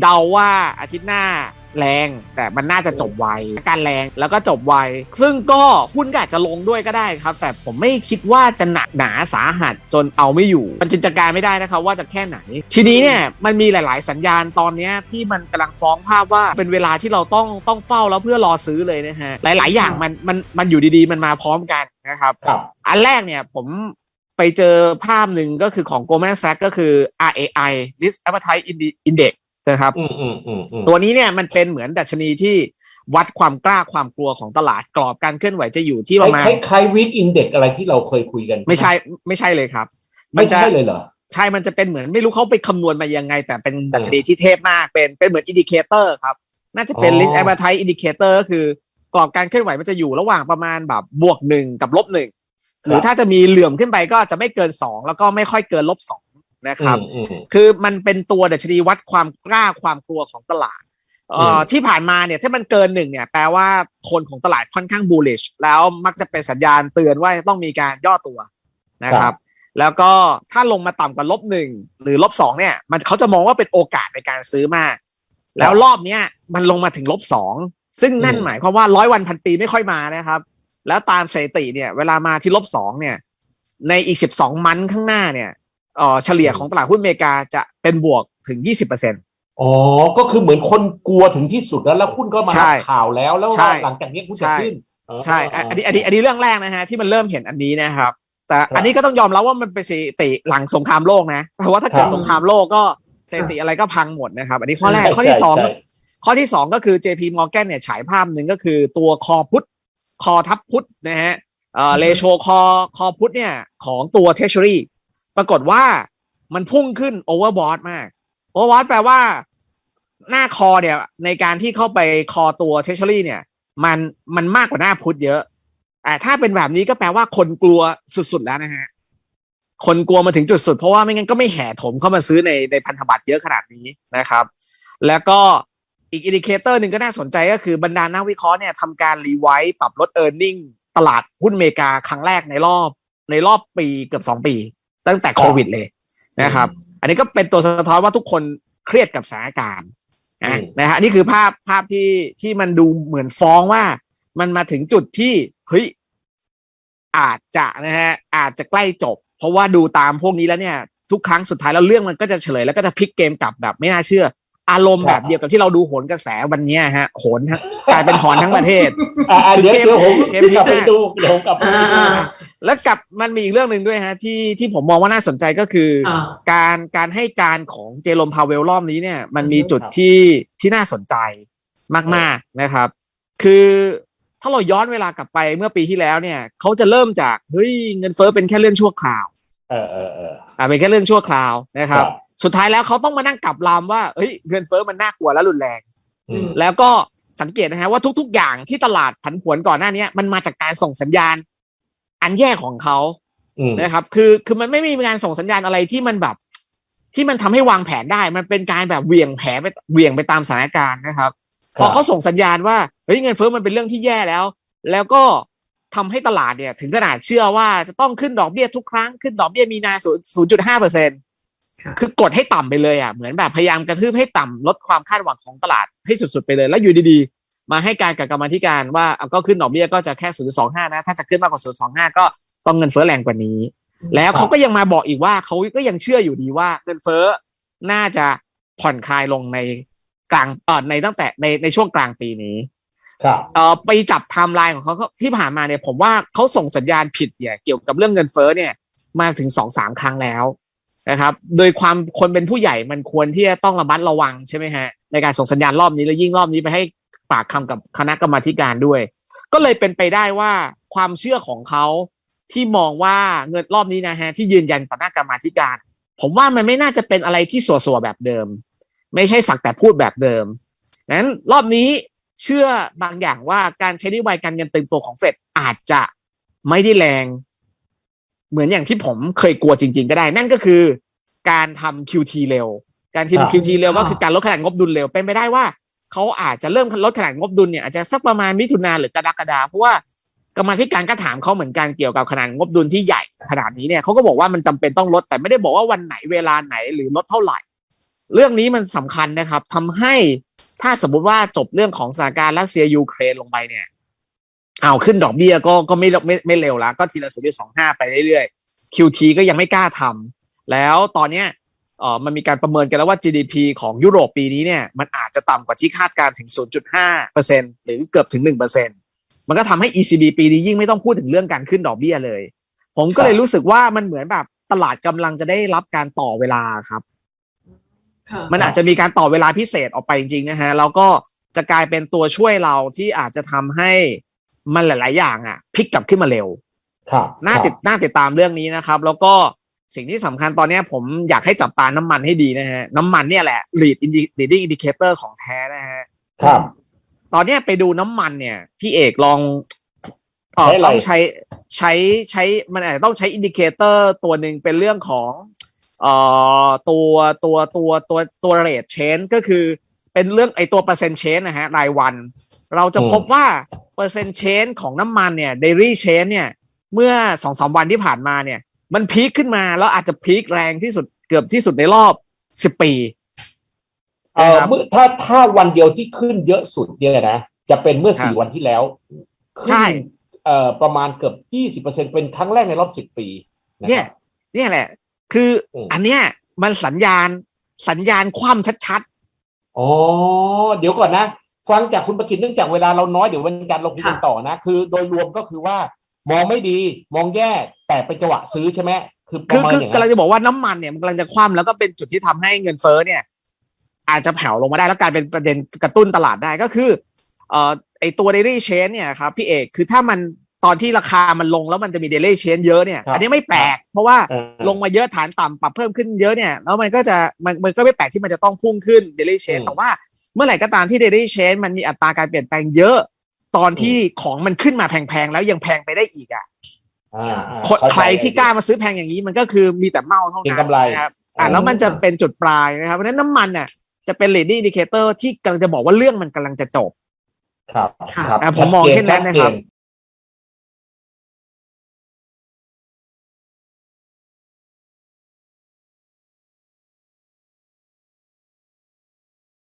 เดาว่าอาทิตย์หน้าแรงแต่มันน่าจะจบไวการแรงแล้วก็จบไว ซึ่งก็หุ้นก็อาจจะลงด้วยก็ได้ครับ แต่ผมไม่คิดว่าจะหนักหนาสาหัสจนเอาไม่อยู่ มันจินตนาการไม่ได้นะครับว่าจะแค่ไหน ทีนี้เนี่ยมันมีหลาย ๆ สัญญาณตอนเนี้ยที่มันกำลังฟ้องภาพว่าเป็นเวลาที่เราต้องต้องเฝ้าแล้วเพื่อรอซื้อเลยนะฮะหลาย ๆ อย่างมันมันมันอยู่ดีๆ มันมาพร้อมกันนะครับครับอันแรกเนี่ยผมไปเจอภาพหนึ่งก็คือของ Goldman Sachs ก็คือ RAI Risk Appetite Indi- Index นะครับอืมอืมอืมอืมตัวนี้เนี่ยมันเป็นเหมือนดัชนีที่วัดความกล้าความกลัวของตลาดกรอบการเคลื่อนไหวจะอยู่ที่ประมาณคล้ายคล้ายวิกอินเด็กอะไรที่เราเคยคุยกัน ไม่ใช่ไม่ใช่เลยครับมัไม่นจะใช่เลยเหรอใช่มันจะเป็นเหมือนไม่รู้เขาไปคำนวณมายังไง แต่เป็นดัชนีที่เทพมากเป็นเป็นเหมือนอินดิเคเตอร์ครับ น่าจะเป็นอ๋อ risk appetite indicator ก็คือกรอบการเคลื่อนไหวมันจะอยู่ระหว่างประมาณแบบบวกหนึ่งกับลบหนึ่งหรือถ้าจะมีเหลื่อมขึ้นไปก็จะไม่เกินสองแล้วก็ไม่ค่อยเกินลบสอง นะครับอืมอืมคือมันเป็นตัวดัชนีวัดความกล้าความกลัวของตลาดเอ่ออืมที่ผ่านมาเนี่ยถ้ามันเกินหนึ่งเนี่ยแปลว่าโทนของตลาดค่อนข้าง bullish แล้วมักจะเป็นสัญญาณเตือนว่าต้องมีการย่อตัวนะครับ แล้วก็ถ้าลงมาต่ำกว่าลบหนึ่งหรือลบสองเนี่ย มันเขาจะมองว่าเป็นโอกาสในการซื้อมาก แล้วรอบเนี้ยมันลงมาถึงลบสองซึ่งนั่นอืมหมายความว่าร้อยวันพันปีไม่ค่อยมานะครับ แล้วตามสถิติเนี่ย เวลามาที่ลบสองเนี่ย ในอีกสิบสองมันข้างหน้าเนี่ย เอ่อเฉลี่ยของตลาดหุ้นอเมริกาจะเป็นบวกถึงยี่สิบเปอร์เซ็นอ๋อ ก็คือเหมือนคนกลัวถึงที่สุดแล้วแล้วหุ้นก็มาใช่ข่าวแล้วแล้วใช่หลังจากนี้หุ้นใช่ จะขึ้นใช่อะอันนี้อันนี้อันนี้เรื่องแรกนะฮะที่มันเริ่มเห็นอันนี้นะครับ แต่ครับอันนี้ก็ต้องยอมรับว่ามันเป็นสถิติหลังสงครามโลกนะเพราะว่าถ้าเกิดครับสงครามโลกก็สถิติอะไรก็พังหมดนะครับ อันนี้ข้อแรกใช่ข้อที่สองใช่ข้อที่สองก็คือ JP Morgan เนี่ยฉายภาพหนึ่งก็คือตัวคอพุทคอทับพุทนะฮะเอ่อเลโชคอคอพุทเนี่ยของตัว Treasury ปรากฏว่ามันพุ่งขึ้นโอเวอร์บอทมากโอเวอร์บอทแปลว่า หน้าคอเนี่ย ในการที่เข้าไปคอตัว Treasury เนี่ย มันมันมากกว่าหน้าพุทเยอะอ่าถ้าเป็นแบบนี้ก็แปลว่าคนกลัวสุดๆแล้วนะฮะคนกลัวมาถึงจุดสุด เพราะว่าไม่งั้นก็ไม่แห่ถมเข้ามาซื้อในในพันธบัตรเยอะขนาดนี้นะครับ แล้วก็อีกอินดิเคเตอร์หนึ่งก็น่าสนใจก็คือบรรดานักวิเคราะห์เนี่ยทำการรีไวซ์ปรับลดเออร์เน็งตลาดหุ้นอเมริกาครั้งแรกในรอบ ในรอบปีเกือบสองปี ตั้งแต่โควิดเลยนะครับ อันนี้ก็เป็นตัวสะท้อนว่าทุกคนเครียดกับสถานการณ์นะอืมนะฮะนี่คือภาพภาพที่ที่มันดูเหมือนฟ้องว่า มันมาถึงจุดที่เฮ้ยอาจจะนะฮะอาจจะใกล้จบ เพราะว่าดูตามพวกนี้แล้วเนี่ย ทุกครั้งสุดท้ายแล้วเรื่องมันก็จะเฉลยแล้วก็จะพลิกเกมกลับแบบไม่น่าเชื่อ อารมณ์คแบรับบเดียวกับที่เราดูโหนกระแสวันเนี้ยฮะโหนทั้งกลายเป็นหอนทั้งประเทศ อ่าเดี๋ยวเกมเดี๋ยวผมเกมกลับไปที่ดูเดี๋ยวผมกลับไปดูอ่า แล้วกลับมันมีอีกเรื่องหนึ่งด้วยฮะที่ที่ผมมองว่าน่าสนใจก็คือ อ่า การการให้การของเจโรมพาเวลรอบนี้เนี่ย มันมีอือฮึจุดที่ที่น่าสนใจมากๆนะครับ คือถ้าเราย้อนเวลากลับไปเมื่อปีที่แล้วเนี่ยเขาจะเริ่มจากเฮ้ยเงินเฟ้อเป็นแค่เรื่องชั่วคราว เออเออเอออ่าเป็นแค่เรื่องชั่วคราวนะครับครับ สุดท้ายแล้วเขาต้องมานั่งกลับลำว่าเฮ้ยเงินเฟ้อมันน่ากลัวและรุนแรงอืมแล้วก็สังเกตนะฮะว่าทุก ๆ อย่างที่ตลาดผันผวนก่อนหน้านี้มันมาจากการส่งสัญญาณ อันแย่ของเขาอืมนะครับ คือคือมันไม่มีการส่งสัญญาณอะไรที่มันแบบ ที่มันทำให้วางแผนได้ มันเป็นการแบบเหวี่ยงแผไปเหวี่ยงไปตามสถานการณ์นะครับ พอเขาส่งสัญญาณว่าเฮ้ยเงินเฟ้อมันเป็นเรื่องที่แย่แล้ว แล้วก็ทำให้ตลาดเนี่ย ถึงขนาดเชื่อว่าจะต้องขึ้นดอกเบี้ยทุกครั้งขึ้นดอกเบี้ยมีนาศูนย์จุดห้าเปอร์เซ็นครับ คือกดให้ต่ำไปเลยอะเหมือนแบบพยายามกระทืบให้ต่ำลดความคาดหวังของตลาดให้สุดๆไปเลย แล้วอยู่ดีๆ มาให้การกับกรรมาธิการว่าเอาก็ขึ้นดอกเบี้ยก็จะแค่ศูนย์สองห้านะ ถ้าจะขึ้นมากกว่าศูนย์สองห้าก็ต้องเงินเฟ้อแรงกว่านี้ แล้วเขาก็ยังมาบอกอีกว่าเขาก็ยังเชื่ออยู่ดีว่าเงินเฟ้อน่าจะผ่อนคลายลงในกลางเออในตั้งแต่ในในช่วงกลางปีนี้ครับเอ่อไปจับไทม์ไลน์ของเขาเขาที่ผ่านมาเนี่ยผมว่าเขาส่งสัญญาณผิดเนี่ยเกี่ยวกับเรื่องเงินเฟ้อเนี่ยมาถึงสองสามครั้งแล้ว นะครับ โดยความคนเป็นผู้ใหญ่มันควรที่จะต้องระมัดระวังใช่ไหมฮะในการส่งสัญญาณรอบนี้แล้วยิ่งรอบนี้ไปให้ปากคำกับคณะกรรมาการด้วย ก็เลยเป็นไปได้ว่าความเชื่อของเขาที่มองว่าเงินรอบนี้นะฮะที่ยืนยันต่อหน้ากรรมาการ ผมว่ามันไม่น่าจะเป็นอะไรที่สัวๆแบบเดิม ไม่ใช่สักแต่พูดแบบเดิมนั้นรอบนี้เชื่อบางอย่างว่าการใช้นโยบายการเงินตึงตัวของเฟดอาจจะไม่ได้แรง เหมือนอย่างที่ผมเคยกลัวจริง ๆ ก็ได้ นั่นก็คือ การทำ QT เร็ว การครับทำ QT เร็วก็คือการลดขนาดงบดุลเร็วเป็นไปได้ว่าเขาอาจจะเริ่มลดขนาดงบดุลเนี่ยอาจจะสักประมาณมิถุนาหรือกรกฎาเพราะว่ากรรมาธิการก็ถามเขาเหมือนกันเกี่ยวกับขนาดงบดุลที่ใหญ่ขนาดนี้เนี่ยเขาก็บอกว่ามันจำเป็นต้องลดแต่ไม่ได้บอกว่าวันไหนเวลาไหนหรือลดเท่าไหร่ เรื่องนี้มันสำคัญนะครับทำให้ถ้าสมมุติว่าจบเรื่องของสถานการณ์รัสเซียยูเครนลงไปเนี่ย เอาขึ้นดอกเบี้ยก็ก็ไม่ไม่ไม่เร็วแล้วก็ทีละศูนย์สองห้าไปเรื่อยๆ QT ก็ยังไม่กล้าทำแล้วตอนเนี้ยเออมันมีการประเมินกันแล้วว่า GDP ของยุโรปปีนี้เนี่ยมันอาจจะต่ำกว่าที่คาดการณ์ถึง 0.5%หรือเกือบถึง 1%มันก็ทำให้ ECB ปีนี้ยิ่งไม่ต้องพูดถึงเรื่องการขึ้นดอกเบี้ยเลย ผมก็เลยรู้สึกว่ามันเหมือนแบบตลาดกำลังจะได้รับการต่อเวลาครับค่ะมันอาจจะมีการต่อเวลาพิเศษออกไปจริงๆนะฮะแล้วก็จะกลายเป็นตัวช่วยเราที่อาจจะทำให้ มันหลาย ๆ อย่างอะพลิกกลับขึ้นมาเร็วครับน่าติดน่าติดตามเรื่องนี้นะครับ แล้วก็สิ่งที่สำคัญตอนเนี้ยผมอยากให้จับตาน้ำมันให้ดีนะฮะ น้ำมันเนี่ยแหละ lead indi- leading indicator ของแท้นะฮะครับตอนเนี้ยไปดูน้ำมันเนี่ย พี่เอกลองเอ่อใช้อะไรต้องใช้ใช้ใช้มันอาจจะต้องใช้อินดิเคเตอร์ตัวหนึ่งเป็นเรื่องของเอ่อตัวตัวตัวตัวตัวเรทเชนก็คือเป็นเรื่องไอตัวเปอร์เซ็นต์เชนนะฮะรายวัน เราจะพบว่าเปอร์เซ็นต์เชนของน้ำมันเนี่ยเดลี่เชนเนี่ย เมื่อสองสามวันที่ผ่านมาเนี่ย มันพีคขึ้นมาแล้วอาจจะพีคแรงที่สุดเกือบที่สุดในรอบสิบปีเอ่อนะครับเมื่อถ้าถ้าวันเดียวที่ขึ้นเยอะสุดเนี่ยนะจะเป็นเมื่อครับสี่วันที่แล้วขึ้นใช่เอ่อประมาณเกือบยี่สิบเปอร์เซ็นเป็นครั้งแรกในรอบสิบปีะเนี่ยครับเนี่ยแหละ คืออมอันเนี้ยมันสัญญาณสัญญาณคว่ำชัดอ๋อเดี๋ยวก่อนนะ ฟังจากคุณประกิตเนื่องจากเวลาเราน้อยเดี๋ยววันจันทร์เราคุยกันค่ะต่อนะ คือโดยรวมก็คือว่ามองไม่ดีมองแย่แต่เป็นจังหวะซื้อใช่ไหมคือปๆคือระมาณคืออย่างกำลันั้งนจะบอกว่าน้ำมันเนี่ยมันกำลังจะคว่ำแล้วก็เป็นจุดที่ทำให้เงินเฟ้อเนี่ย อาจจะแผ่วลงมาได้แล้วกลายเป็นประเด็นกระตุ้นตลาดได้ก็คือเอ่อไอตัว daily chain เนี่ยครับพี่เอกคือถ้ามันตอนที่ราคามันลงแล้วมันจะมี daily chain เยอะเนี่ย อันนี้ไม่แปลก เพราะว่าเออลงมาเยอะฐานต่ำปรับเพิ่มขึ้นเยอะเนี่ยแล้วมันก็จะมันมันก็ไม่แปลกที่มันจะต้องพุ่งขึ้น daily chain อืมแต่ว่า เมื่อไหร่ก็ตามที่ daily chain มันมีอัตราการเปลี่ยนแปลงเยอะ ตอนที่ของมันขึ้นมาแพงๆแล้วยังแพงไปได้อีกอะอ่าอ่าคนเข้าใจใครที่กล้ามาซื้อแพงอย่างนี้มันก็คือมีแต่เมาเท่าเก็นั้งนกำไรนะครับอ่าแล้วมันจะเป็นจุดปลายนะครับเพราะฉะนั้นน้ำมันเนี่ยจะเป็น leading indicator ที่กำลังจะบอกว่าเรื่องมันกำลังจะจบ ครับค่ะครับอะผมมองเช่นนั้นนะครับชัดเจ